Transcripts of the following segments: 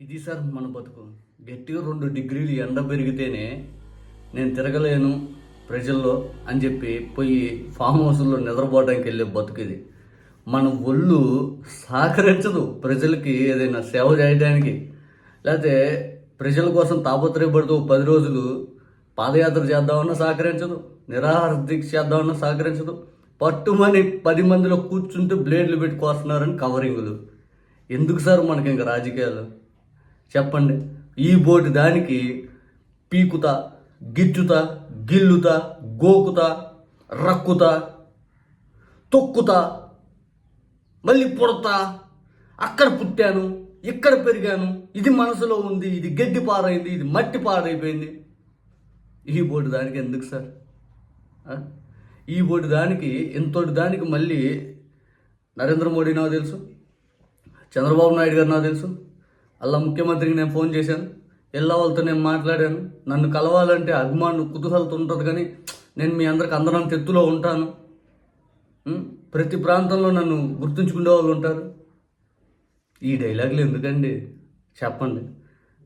ఇది సార్ మన బతుకు. గట్టిగా రెండు డిగ్రీలు ఎండ పెరిగితేనే నేను తిరగలేను ప్రజల్లో అని చెప్పి పోయి ఫామ్ హౌస్లో నిద్రపోవడానికి వెళ్ళే బతుకిది మన ఒళ్ళు సహకరించదు ప్రజలకి ఏదైనా సేవ చేయడానికి. లేకపోతే ప్రజల కోసం తాపత్రయపడుతూ పది రోజులు పాదయాత్ర చేద్దామన్నా సహకరించదు నిరాహార దీక్ష చేద్దామన్నా సహకరించదు. పట్టుమని పది మందిలో కూర్చుంటే బ్లేడ్లు పెట్టుకొస్తున్నారని కవరింగులు ఎందుకు సార్ మనకి ఇంకా రాజకీయాలు? చెప్పండి. ఈ బోటి దానికి పీకుతా గిచ్చుత గిల్లుతా గోకుతా రక్కుత తొక్కుతా మళ్ళీ పుడతా. అక్కడ పుట్టాను ఇక్కడ పెరిగాను. ఇది మనసులో ఉంది ఇది గడ్డి పారైంది ఇది మట్టి పాడైపోయింది. ఈ బోటి దానికి ఎందుకు సార్? ఈ బోటి దానికి ఇంతటి దానికి మళ్ళీ నరేంద్ర మోడీ నాకు తెలుసు చంద్రబాబు నాయుడు గారు నాకు తెలుసు. అలా ముఖ్యమంత్రికి నేను ఫోన్ చేశాను. ఎల్లా వాళ్ళతో నేను మాట్లాడాను. నన్ను కలవాలంటే అభిమానులు కుతూహలతో ఉంటుంది కానీ నేను మీ అందరికి అందరం తెత్తులో ఉంటాను. ప్రతి ప్రాంతంలో నన్ను గుర్తుంచుకునే వాళ్ళు ఉంటారు. ఈ డైలాగులు ఎందుకండి? చెప్పండి.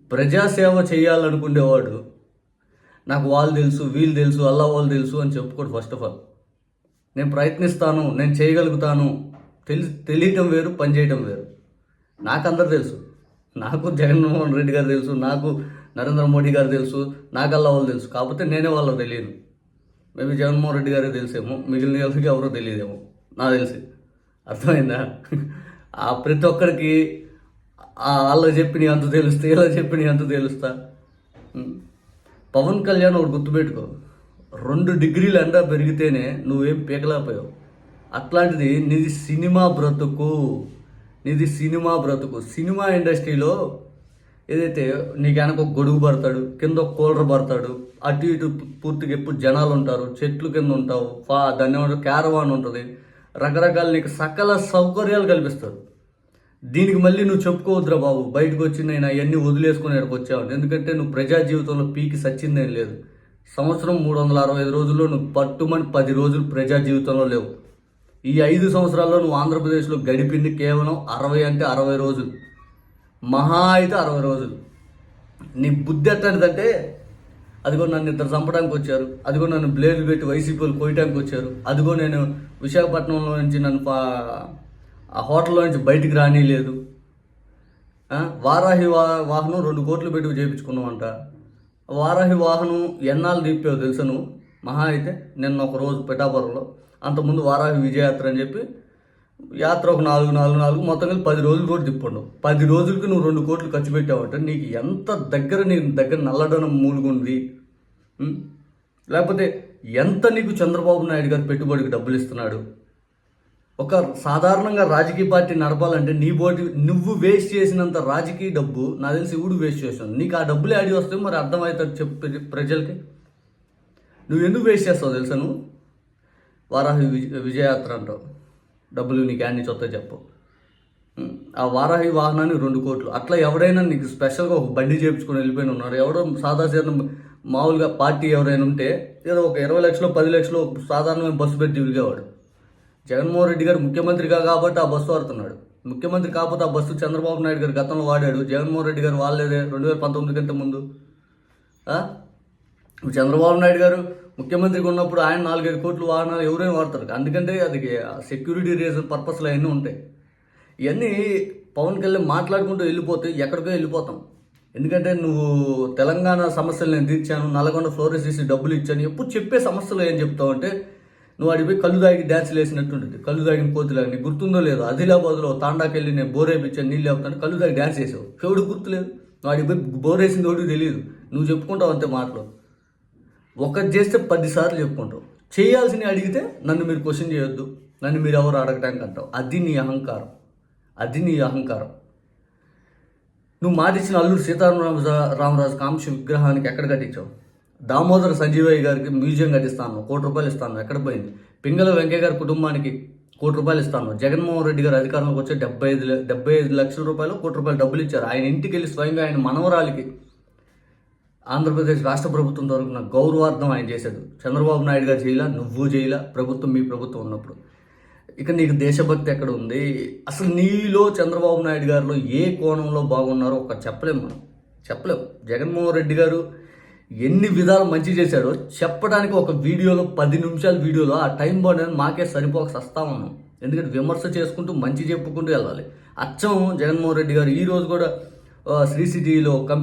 ప్రజాసేవ చేయాలనుకునేవాడు నాకు వాళ్ళు తెలుసు వీళ్ళు తెలుసు అల్లా వాళ్ళు తెలుసు అని చెప్పుకోడు ఫస్ట్ ఆఫ్ ఆల్ నేను ప్రయత్నిస్తాను నేను చేయగలుగుతాను. తెలి తెలియటం వేరు పనిచేయటం వేరు. నాకు అందరు తెలుసు. నాకు జగన్మోహన్ రెడ్డి గారు తెలుసు నాకు నరేంద్ర మోడీ గారు తెలుసు నాకు అల్లా వాళ్ళు తెలుసు. కాకపోతే నేనే వాళ్ళు తెలియను. మేబీ జగన్మోహన్ రెడ్డి గారే తెలిసేమో మిగిలిన వాళ్ళకి ఎవరో తెలియదేమో. నాకు తెలిసి. అర్థమైందా? ఆ ప్రతి ఒక్కరికి వాళ్ళ చెప్పినవి చెప్పిన అంత తెలుస్తా ఇలా చెప్పిన అంత తెలుస్తా. పవన్ కళ్యాణ్ ఒకటి గుర్తుపెట్టుకో. రెండు డిగ్రీలు అంతా పెరిగితేనే నువ్వేం పీకలేకపోయావు. అట్లాంటిది నీది సినిమా బ్రతుకు. నీది సినిమా బ్రతుకు. సినిమా ఇండస్ట్రీలో ఏదైతే నీకు వెనక ఒక గొడుగు పడతాడు కింద ఒక కూలర్ పడతాడు అటు ఇటు పూర్తిగా ఎప్పుడు జనాలు ఉంటారు చెట్లు కింద ఉంటావు ఫా దాన్ని ఏమంటారు క్యారవాన్ ఉంటుంది. రకరకాల నీకు సకల సౌకర్యాలు కల్పిస్తారు. దీనికి మళ్ళీ నువ్వు చెప్పుకోవద్దురా బాబు బయటకు వచ్చి నేను అవన్నీ వదిలేసుకుని ఇక్కడికి వచ్చావు. ఎందుకంటే నువ్వు ప్రజా జీవితంలో పీకి సచ్చిందేం లేదు. సంవత్సరం మూడు వందల అరవై ఐదు రోజుల్లో నువ్వు పట్టుమని పది రోజులు ప్రజా జీవితంలో లేవు. ఈ ఐదు సంవత్సరాల్లో నువ్వు ఆంధ్రప్రదేశ్లో గడిపింది కేవలం అరవై అంటే అరవై రోజులు. మహా అయితే అరవై రోజులు. నీ బుద్ధి ఎట్టనిదంటే అదిగో నన్ను ఇద్దరు చంపడానికి వచ్చారు అదిగో నన్ను బ్లేడ్ పెట్టి వైసీపీలు కోయటానికి వచ్చారు అదిగో నేను విశాఖపట్నంలో నుంచి నన్ను పా- ఆ హోటల్లో నుంచి బయటికి రానిలేదు. లేదు వారాహి వా వాహనం రెండు కోట్లు పెట్టి చేయించుకున్నావంట. వారాహి వాహనం ఎన్నాళ్ళు తిప్పావు తెలుసా నువ్వు? మహా అయితే నిన్న ఒక రోజు పిఠాపురంలో అంతకుముందు వారాహి విజయయాత్ర అని చెప్పి యాత్ర ఒక నాలుగు నాలుగు నాలుగు మొత్తం కలిపి పది రోజులు కూడా తిప్పండు. పది రోజులకి నువ్వు రెండు కోట్లు ఖర్చు పెట్టావంటే నీకు ఎంత దగ్గర నీకు దగ్గర నల్లడనం మూలుగుంది? లేకపోతే ఎంత నీకు చంద్రబాబు నాయుడు గారు పెట్టుబడికి డబ్బులు ఇస్తున్నాడు? ఒక సాధారణంగా రాజకీయ పార్టీ నడపాలంటే నీ బోటి నువ్వు వేస్ట్ చేసినంత రాజకీయ డబ్బు నా తెలిసి ఊడు వేస్ట్ చేసావు నీకు ఆ డబ్బులు ఆడి వస్తే మరి అర్థమవుతుంది చెప్పి ప్రజలకి. నువ్వు ఎందుకు వేస్ట్ చేస్తావు తెలుసా నువ్వు? వారాహి విజయయాత్ర అంటావు. డబ్బులు నీకు యాడ్ నుంచి వస్తాయి చెప్పు. ఆ వారాహి వాహనాన్ని రెండు కోట్లు. అట్లా ఎవరైనా నీకు స్పెషల్గా ఒక బండి చేయించుకొని వెళ్ళిపోయిన ఉన్నారు. సాదా సాధారణ మామూలుగా పార్టీ ఎవరైనా ఉంటే ఏదో ఒక ఇరవై లక్షలు పది లక్షలు సాధారణమైన బస్సు పెట్టి తిరిగేవాడు. జగన్మోహన్ రెడ్డి గారు ముఖ్యమంత్రిగా కాబట్టి ఆ బస్సు వాడుతున్నాడు. ముఖ్యమంత్రి కాకపోతే ఆ బస్సు చంద్రబాబు నాయుడు గారు గతంలో వాడాడు. జగన్మోహన్ రెడ్డి గారు వాళ్ళేదే రెండు వేల పంతొమ్మిది కంటే ముందు. చంద్రబాబు నాయుడు గారు ముఖ్యమంత్రికి ఉన్నప్పుడు ఆయన నాలుగైదు కోట్లు వాహనాలు ఎవరైనా వాడతారు. అందుకంటే అది సెక్యూరిటీ రీజన్ పర్పస్లో అవన్నీ ఉంటాయి. ఇవన్నీ పవన్ కళ్యాణ్ మాట్లాడుకుంటూ వెళ్ళిపోతే ఎక్కడికో వెళ్ళిపోతాం. ఎందుకంటే నువ్వు తెలంగాణ సమస్యలు నేను తీర్చాను నల్గొండ ఫ్లోరెస్ డబ్బులు ఇచ్చాను ఎప్పుడు చెప్పే సమస్యలు ఏం చెప్తావు అంటే నువ్వు అడిపోయి కళ్ళు దాగి డ్యాన్సులు వేసినట్టుంటుంది కళ్ళు దాగిన కోతిలాగా నీకు గుర్తుందో లేదు ఆదిలాబాద్లో తాండాకెళ్ళి నేను బోరేపించాను నీళ్ళు వేపుతాను కళ్ళు దాగి డ్యాన్స్ వేసావు ఎవడు గుర్తులేదు? నువ్వు అడిగిపోయి బోర్ ఎవడికి తెలియదు. నువ్వు చెప్పుకుంటావు అంతే మాటలు. ఒకటి చేస్తే పదిసార్లు చెప్పుకుంటావు. చేయాల్సినవి అడిగితే నన్ను మీరు క్వశ్చన్ చేయొద్దు. నన్ను మీరు ఎవరు అడగటానికి అంటావు. అది నీ అహంకారం. అది నీ అహంకారం. నువ్వు మాటిచ్చిన అల్లూరు సీతారామ రామరాజు కాంక్ష విగ్రహానికి ఎక్కడ కట్టించావు? దామోదర సంజీవయ్య గారికి మ్యూజియం కట్టిస్తాను. కోటి రూపాయలు ఇస్తాను. ఎక్కడ పోయింది? పింగళ వెంకయ్య గారి కుటుంబానికి కోటి రూపాయలు ఇస్తాను. జగన్మోహన్ రెడ్డి గారు అధికారంలోకి వచ్చే డెబ్బై ఐదు డెబ్బై ఐదు లక్షల రూపాయలు కోటి రూపాయలు డబ్బులు ఇచ్చారు. ఆయన ఇంటికి వెళ్ళి స్వయంగా ఆయన మనవరాలికి ఆంధ్రప్రదేశ్ రాష్ట్ర ప్రభుత్వం తరపున గౌరవార్థం ఆయన చేశాడు. చంద్రబాబు నాయుడు గారు చేయాల నువ్వు చేయాల ప్రభుత్వం మీ ప్రభుత్వం ఉన్నప్పుడు. ఇక నీకు దేశభక్తి ఎక్కడ ఉంది? అసలు నీలో చంద్రబాబు నాయుడు గారిలో ఏ కోణంలో బాగున్నారో ఒక చెప్పలేము మనం. చెప్పలేము జగన్మోహన్ రెడ్డి గారు ఎన్ని విధాలు మంచి చేశాడో చెప్పడానికి ఒక వీడియోలో పది నిమిషాల వీడియోలో ఆ టైం బాగుండని మాకే సరిపోక సస్తా ఉన్నాం. ఎందుకంటే విమర్శ చేసుకుంటూ మంచి చెప్పుకుంటూ వెళ్ళాలి. అచ్చం జగన్మోహన్ రెడ్డి గారు ఈరోజు కూడా శ్రీసిటీలో శ్రీ సిటీలో కంపెనీ